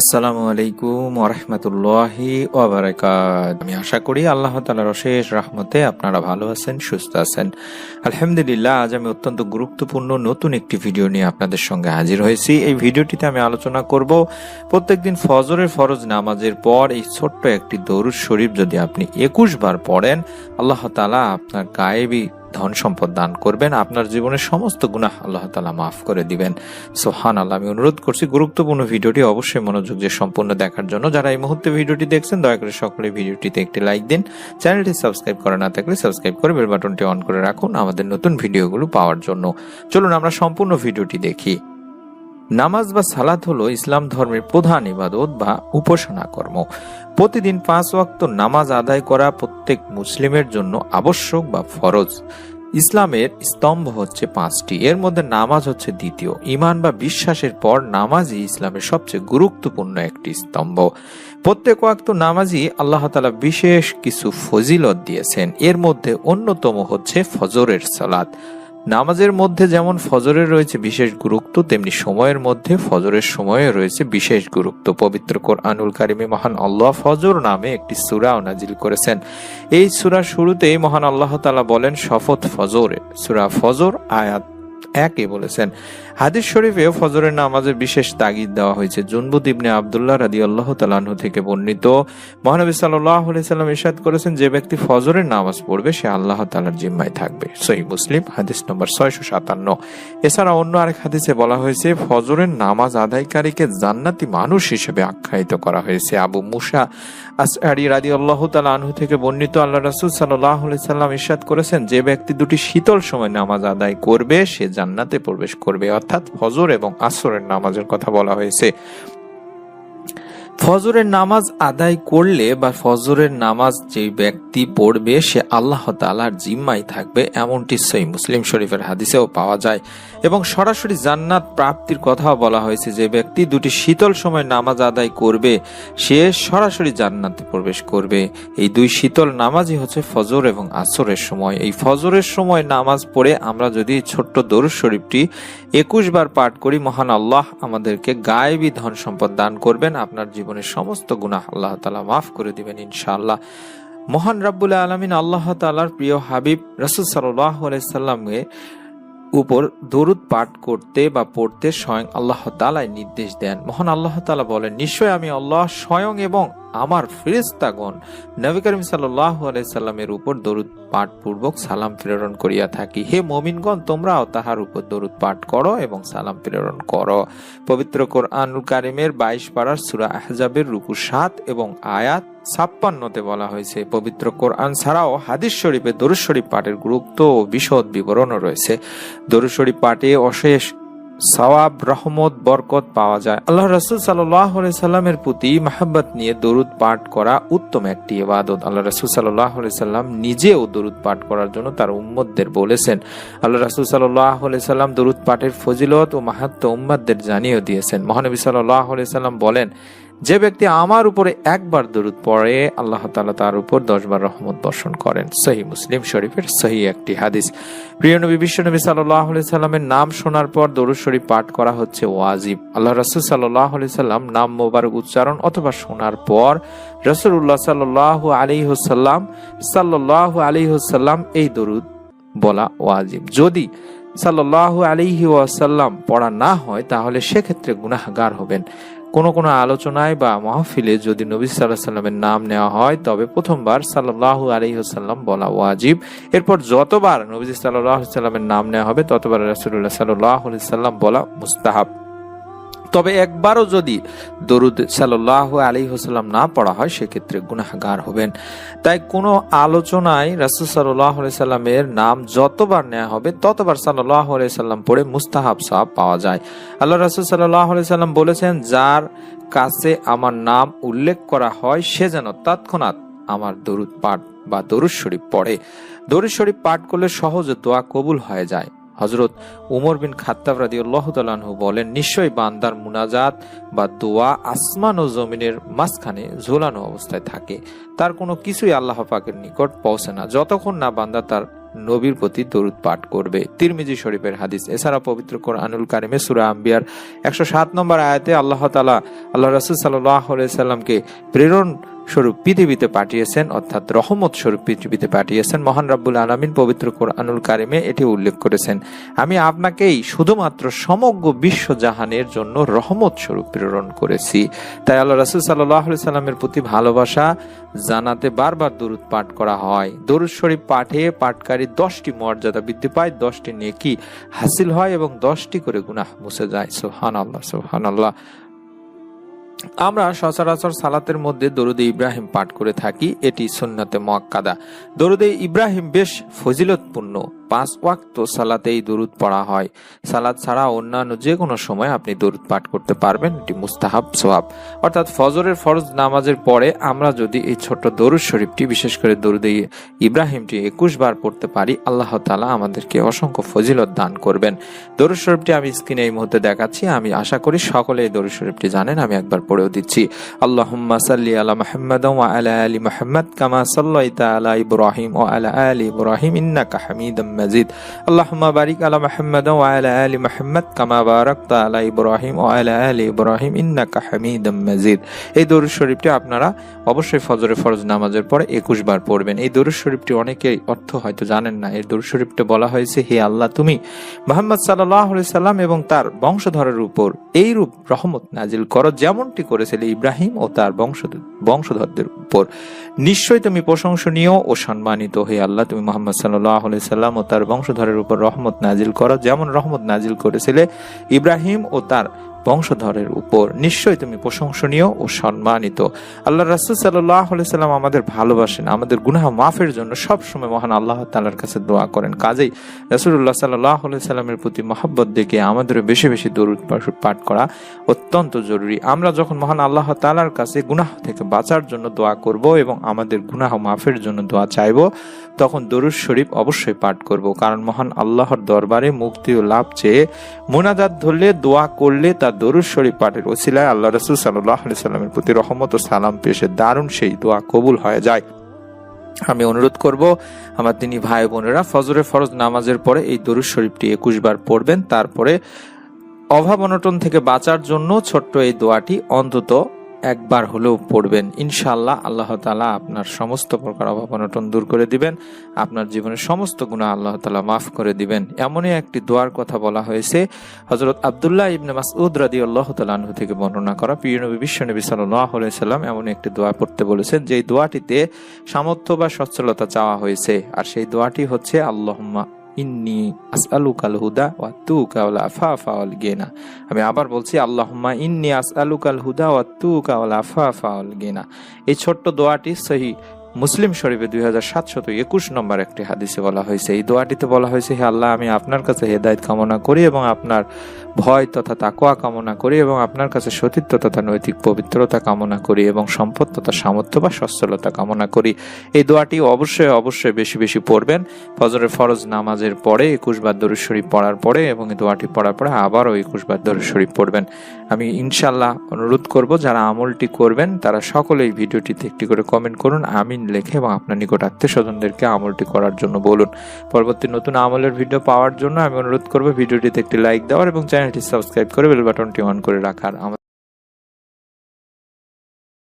আসসালামু আলাইকুম ওরহমতুল্লাহি আমি আশা করি আল্লাহ তালার অশেষ রহমতে আপনারা ভালো আছেন, সুস্থ আছেন। আলহামদুলিল্লাহ, আজ আমি অত্যন্ত গুরুত্বপূর্ণ নতুন একটি ভিডিও নিয়ে আপনাদের সঙ্গে হাজির হয়েছি। এই ভিডিওটিতে আমি আলোচনা করব প্রত্যেকদিন ফজরের ফরজ নামাজের পর এই ছোট্ট একটি দরুদ শরীফ যদি আপনি একুশ বার পড়েন, আল্লাহ তালা আপনার গায়েবী ধন সম্পদ দান করবেন, আপনার জীবনের সমস্ত গুনাহ আল্লাহ তালা মাফ করে দিবেন। সোহান আল্লাহ আমি অনুরোধ করছি, গুরুত্বপূর্ণ ভিডিওটি অবশ্যই মনোযোগ দিয়ে সম্পূর্ণ দেখার জন্য। যারা এই মুহূর্তে ভিডিওটি দেখছেন, দয়া করে সকলে ভিডিওটিতে একটি লাইক দিন। চ্যানেলটি সাবস্ক্রাইব করা না থাকলে সাবস্ক্রাইব করে বেল বাটনটি অন করে রাখুন আমাদের নতুন ভিডিওগুলো পাওয়ার জন্য। চলুন আমরা সম্পূর্ণ ভিডিওটি দেখি। নামাজ বা সালাত হলো ইসলাম ধর্মের প্রধান ইবাদত বা উপাসনা কর্ম। প্রতিদিন পাঁচ ওয়াক্ত নামাজ আদায় করা প্রত্যেক মুসলিমের জন্য আবশ্যক বা ফরজ। ইসলামের স্তম্ভ হচ্ছে পাঁচটি। এর মধ্যে নামাজ হচ্ছে দ্বিতীয়। ইমান বা বিশ্বাসের পর নামাজই ইসলামের সবচেয়ে গুরুত্বপূর্ণ একটি স্তম্ভ। প্রত্যেক ওয়াক্ত নামাজই আল্লাহ তালা বিশেষ কিছু ফজিলত দিয়েছেন। এর মধ্যে অন্যতম হচ্ছে ফজরের সালাত। নামাজের মধ্যে যেমন ফজরের রয়েছে বিশেষ গুরুত্ব, তেমনি সময়ের মধ্যে ফজরের সময়ে রয়েছে বিশেষ গুরুত্ব। পবিত্র কোর আনুল কারিমে মহান আল্লাহ ফজর নামে একটি সুরাও নাজিল করেছেন। এই সুরা শুরুতেই মহান আল্লাহ তালা বলেন শপথ ফজর। সুরা ফজর আয়াত একে বলেছেন। হাদিস শরীফে ফজরের নামাজের বিশেষ তাগিদ দেওয়া হয়েছে। জুনবুদ ইবনে আবদুল্লাহ রাদি আল্লাহ তালাহ থেকে বর্ণিত। মহানবী সাল্লাহ সাল্লাম ইরশাদ করেছেন, যে ব্যক্তি ফজরের নামাজ পড়বে, সে আল্লাহ তালার জিম্মায় থাকবে। সহি মুসলিম, হাদিস নম্বর ছয়শো সাতান্ন। এছাড়া অন্য আরেক হাদিসে বলা হয়েছে, ফজরের নামাজ আদায়কারীকে জান্নাতি মানুষ হিসেবে আখ্যায়িত করা হয়েছে। আবু মুসা আসআরি রাদি আল্লাহ তালা আনহু থেকে বর্ণিত, আল্লাহ রাসুল সাল্লাহ সাল্লাম ইরশাদ করেছেন, যে ব্যক্তি দুটি শীতল সময় নামাজ আদায় করবে, সে জান্নাতে প্রবেশ করবে। অর্থাৎ হজর এবং আসরের নামাজের কথা বলা হয়েছে। ফজরের নামাজ আদায় করলে বা ফজরের নামাজ যে ব্যক্তি পড়বে, সে আল্লাহ তালার জিম্মাই থাকবে, এমনটি সেই মুসলিম শরীফের হাদিসেও পাওয়া যায়। এবং সরাসরি জান্নাত প্রাপ্তির কথাও বলা হয়েছে, যে ব্যক্তি দুটি শীতল সময় নামাজ আদায় করবে, সে সরাসরি জান্নাতে প্রবেশ করবে। এই দুই শীতল নামাজই হচ্ছে ফজর এবং আসরের সময়। এই ফজরের সময় নামাজ পড়ে আমরা যদি ছোট্ট দরুদ শরীফটি একুশ বার পাঠ করি, মহান আল্লাহ আমাদেরকে গায়েবী ধন সম্পদ দান করবেন, আপনার জীবনের সমস্ত গুণাহ আল্লাহ তালা মাফ করে দিবেন ইনশাআল্লাহ। মহান রাব্বুল আলমিন আল্লাহ তালার প্রিয় হাবিব রসুল সাল্লাহ আলাইসাল্লামকে উপর দরুদ পাঠ করতে বা পড়তে স্বয়ং আল্লাহ তালাই নির্দেশ দেন। মহান আল্লাহ তালা বলেন, নিশ্চয় আমি আল্লাহ স্বয়ং এবং আমার ফেরেস্তাগণ নবী করিম সাল্লাহ আলাইসাল্লামের উপর দরুদ পাঠ পূর্বক সালাম প্রেরণ করিয়া থাকি। হে মমিনগণ, তোমরাও তাহার উপর দরুদ পাঠ করো এবং সালাম প্রেরণ করো। পবিত্র কোরআনুল কারিমের বাইশ পাড়ার সুরা আহজাবের রুকু সাত এবং আয়াত ছাপ্পান্নতে বলা হয়েছে, পবিত্র কোরআন ছাড়াও হাদিস শরীফে দরুদ শরীফ পাঠের গুরুত্ব ও বিশদ বিবরণও রয়েছে। দরুদ শরীফ পাঠে অশেষ সওয়াব, রহমত, বরকত পাওয়া যায়। আল্লাহ রসুল সাল্লামের প্রতি মাহাব্বত নিয়ে দরুদ পাঠ করা উত্তম একটি ইবাদত। আল্লাহ রসুল সাল্লাহ সাল্লাম নিজেও দরুদ পাঠ করার জন্য তার উম্মতদের বলেছেন। আল্লাহ রসুল সাল্লাহ সাল্লাম দরুদ পাঠের ফজিলত ও মাহাত্ম উম্মাদদের জানিয়ে দিয়েছেন। মহানবী সাল্লাহ সাল্লাম বলেন যে ব্যক্তি আমার উপরে একবার দরুদ পড়ে, আল্লাহ তালা তার উপর দশবার রহমত বর্ষণ করেন। সহি মুসলিম শরীফের সহি একটি হাদিস। প্রিয় নবী বিশ্বনবী সাল্লাহ সাল্লামের নাম শোনার পর দরুদ শরীফ পাঠ করা হচ্ছে ওয়াজিব। আল্লাহ রসুল সাল্লাহ সাল্লাম নাম মোবারক উচ্চারণ অথবা শোনার পর রসুল্লাহ সাল্লাহ আলী হুসাল্লাম সাল্লাহ আলী হুসাল্লাম এই দরুদ বলা ওয়াজিব। যদি সাল্লাহ আলিহি ওয়াসাল্লাম পড়া না হয়, তাহলে সেক্ষেত্রে গুনাহগার হবেন। কোনো কোনো আলোচনায় বা মাহফিলে যদি নবী সাল্লাহ সাল্লামের নাম নেওয়া হয়, তবে প্রথমবার সাল্লাহ আলহিহাল্লাম বলা ওয়াজিব। এরপর যতবার নবী সাল্লাহ সাল্লামের নাম নেওয়া হবে, ততবার রাসুল্লাহ সাল্লাহ সাল্লাম বলা মুস্তাহাব। তবে একবারও যদি দরুদ সাল্লাহ আলী হোসাল্লাম না পড়া হয়, সেক্ষেত্রে গুনাহগার হবেন। তাই কোনো আলোচনায় রাসুল সাল্লাহ সাল্লামের নাম যতবার নেওয়া হবে, ততবার সাল্লাহ সাল্লাম পড়ে মুস্তাহাব সাহাব পাওয়া যায়। আল্লাহ রাসুল সাল্লাহ সাল্লাম বলেছেন, যার কাছে আমার নাম উল্লেখ করা হয়, সে যেন তৎক্ষণাৎ আমার দরুদ পাঠ বা দরুদ শরীফ পড়ে। দরুদ শরীফ পাঠ করলে সহজে দোয়া কবুল হয়ে যায়। হজরত উমর বিন খাত্তাব রাদি আল্লাহ তালাহু বলেন, নিশ্চয়ই বান্দার মুনাজাত বা দোয়া আসমান ও জমিনের মাঝখানে ঝোলানো অবস্থায় থাকে। তার কোনো কিছুই আল্লাহ পাকের নিকট পৌঁছে না। যতক্ষণ না বান্দা তার নবীর প্রতি দরুদ পাঠ করবে। তিরমিজি শরীফের হাদিস। এছাড়া পবিত্র কোরআনুল কারিমে সুরা আম্বিয়ার একশো সাত নম্বর আয়াতে আল্লাহ তালা আল্লাহ রাসুল সাল্লাহ সাল্লামকে প্রেরণ স্বরূপ পৃথিবীতে পাঠিয়েছেন, অর্থাৎ রহমত স্বরূপ পৃথিবীতে পাঠিয়েছেন, মহান রাব্বুল আলমিন পবিত্র কোরআনুল কারিমে এটি উল্লেখ করেছেন। আমি আপনাকেই শুধুমাত্র সমগ্র বিশ্ব জাহানের জন্য রহমত স্বরূপ প্রেরণ করেছি। তাই আল্লাহ রাসুল সাল্লাহ সাল্লামের প্রতি ভালোবাসা জানাতে বারবার দরুদ পাঠ করা হয়। দরুদ শরীফ পাঠে পাঠকারী দশটি মর্যাদা বৃদ্ধি পায়, দশটি নেকি হাসিল হয় এবং দশটি করে গুনাহ মুছে যায়। সোহান আল্লাহ সোহান আল্লাহ আমরা সচরাচর সালাতের মধ্যে দরুদে ইব্রাহিম পাঠ করে থাকি, এটি সুন্নাতে মোয়াক্কাদা। দরুদে ইব্রাহিম বেশ ফজিলতপূর্ণ। পাঁচ ওয়াক্ত সালাতে এই দরুদ পড়া হয়। সালাদ ছাড়া অন্যান্য যে কোনো সময় আপনি দরুদ পাঠ করতে পারবেন, এটি মুস্তাহাব সোয়াব অর্থাৎ ফজরের ফরজ নামাজের পরে আমরা যদি এই ছোট্ট দরুদ শরীফটি, বিশেষ করে দরুদে ইব্রাহিমটি একুশ বার পড়তে পারি, আল্লাহ তালা আমাদেরকে অসংখ্য ফজিলত দান করবেন। দরুদ শরীফটি আমি স্ক্রিনে এই মুহূর্তে দেখাচ্ছি, আমি আশা করি সকলে এই দরুদ শরীফটি জানেন, আমি একবার পড়েও দিচ্ছি। আল্লাহুম্মা সাল্লি আলা মুহাম্মাদ ওয়া আলা আলী মুহাম্মাদ, কামা সাল্লাইতা আলা ইব্রাহিম ও আলা আলী ইব্রাহিম ইন্নাকা হামিদাম মাজিদ। আল্লাহুম্মা বারিক আলা মুহাম্মাদ ওয়া আলা আলি মুহাম্মাদ কামা বারাকতা আলা ইব্রাহিম ওয়া আলা আলি ইব্রাহিম ইন্নাকা হামিদাম মাজিদ। এই দরুদ শরীফটি আপনারা অবশ্যই ফজরে ফরজ নামাজের পরে একুশ বার পড়বেন। এই দরুদ শরীফটি অনেকেই অর্থ হয়তো জানেন না। এই দরুদ শরীফটি বলা হয়েছে, হে আল্লাহ, তুমি মোহাম্মদ সাল্লাহ সাল্লাম এবং তার বংশধরের উপর এই রূপ রহমত নাজিল করো, যেমনটি করেছিল ইব্রাহিম ও তার বংশ, বংশধরদের উপর। নিশ্চয়ই তুমি প্রশংসনীয় ও সম্মানিত। হে আল্লাহ, তুমি মোহাম্মদ সাল্লাহ সাল্লাম ও তার বংশধরের উপর রহমত নাজিল করো যেমন রহমত নাজিল করেছিলে ইব্রাহিম ও তার বংশধরের উপর নিশ্চয়ই তুমি প্রশংসনীয় ও সম্মানিত। আল্লাহ রাসুল সাল্লাহ সাল্লাম আমাদের ভালোবাসেন, আমাদের গুনাহ মাফের জন্য সবসময় মহান আল্লাহ তালার কাছে দোয়া করেন। কাজেই রাসুল্লাহ সাল্লাহ সাল্লামের প্রতি মহাব্বত দেখে আমাদের বেশি বেশি দরুদ পাঠ করা অত্যন্ত জরুরি। আমরা যখন মহান আল্লাহ তালার কাছে গুনাহ থেকে বাঁচার জন্য দোয়া করব এবং আমাদের গুনাহ মাফের জন্য দোয়া চাইব, তখন দরুদ শরীফ অবশ্যই পাঠ করব। কারণ মহান আল্লাহর দরবারে মুক্তি ও লাভ চেয়ে মোনাজাত ধরলে, দোয়া করলে তার দরুদ শরীফ পাঠের ওসিলায় আল্লাহ রসুল সাল্লাহ সাল্লামের প্রতি রহমত ও সালাম পেশে দারুণ সেই দোয়া কবুল হয়ে যায়। আমি অনুরোধ করব, আমার তিনি ভাই বোনেরা, ফজরে ফরজ নামাজের পরে এই দরুদ শরীফটি একুশ বার পড়বেন। তারপরে অভাব অনটন থেকে বাঁচার জন্য ছোট্ট এই দোয়াটি অন্তত একবার হলেও পড়বেন। ইনশাল্লাহ আল্লাহ তালা আপনার সমস্ত প্রকার অভাব অনটন দূর করে দিবেন। আপনার জীবনের সমস্ত গুণা আল্লাহ তালা মাফ করে দিবেন। এমনই একটি দোয়ার কথা বলা হয়েছে হজরত আবদুল্লাহ ইবনে মাসউদ রাদি আল্লাহ তালাহু থেকে বর্ণনা করা। প্রিয় নবী, বিশ্ব নবী সাল্লাহ সাল্লাম এমন একটি দোয়া পড়তে বলেছেন, যেই দোয়াটিতে সামর্থ্য বা সচ্ছলতা চাওয়া হয়েছে। আর সেই দোয়াটি হচ্ছে, আল্লাহম্মা ইন্নি আসআলুকাল হুদা ওয়া তু ওয়াল আফা ওয়াল গেনা। আমি আবার বলছি আল্লাহমা ইন্নি আসআলুকাল হুদা ওয়া তু ওয়াল আফা ওয়াল গেনা। এই ছোট্ট দোয়াটি সহি মুসলিম শরীফে দুই হাজার সাতশত একুশ নম্বর একটি হাদিসে বলা হয়েছে, এই দোয়াটিতে বলা হয়েছে, হে আল্লাহ, আমি আপনার কাছে হেদায়ত কামনা করি এবং আপনার ভয় তথা তাকোয়া কামনা করি এবং আপনার কাছে সতীত্ব তথা নৈতিক পবিত্রতা কামনা করি এবং সম্পদ তথা সামর্থ্য বা সচ্ছলতা কামনা করি। এই দোয়াটি অবশ্যই অবশ্যই বেশি বেশি পড়বেন। ফজরের ফরজ নামাজের পরে একুশ বার শরীফ পড়ার পরে এবং এই দোয়াটি পড়ার পরে আবারও একুশ বার শরীফ পড়বেন। আমি ইনশাল্লাহ অনুরোধ করব, যারা আমলটি করবেন, তারা সকলেই ভিডিওটিতে একটি করে কমেন্ট করুন। আমিন। লেখে এবং আপনার নিকট আত্মীয় স্বজনদেরকে আমলটি করার জন্য বলুন। পরবর্তী নতুন আমলের ভিডিও পাওয়ার জন্য আমি অনুরোধ করব, ভিডিওটিতে একটি লাইক দেওয়ার এবং চ্যানেলটি সাবস্ক্রাইব করে বেল বাটনটি অন করে রাখার। আমাদের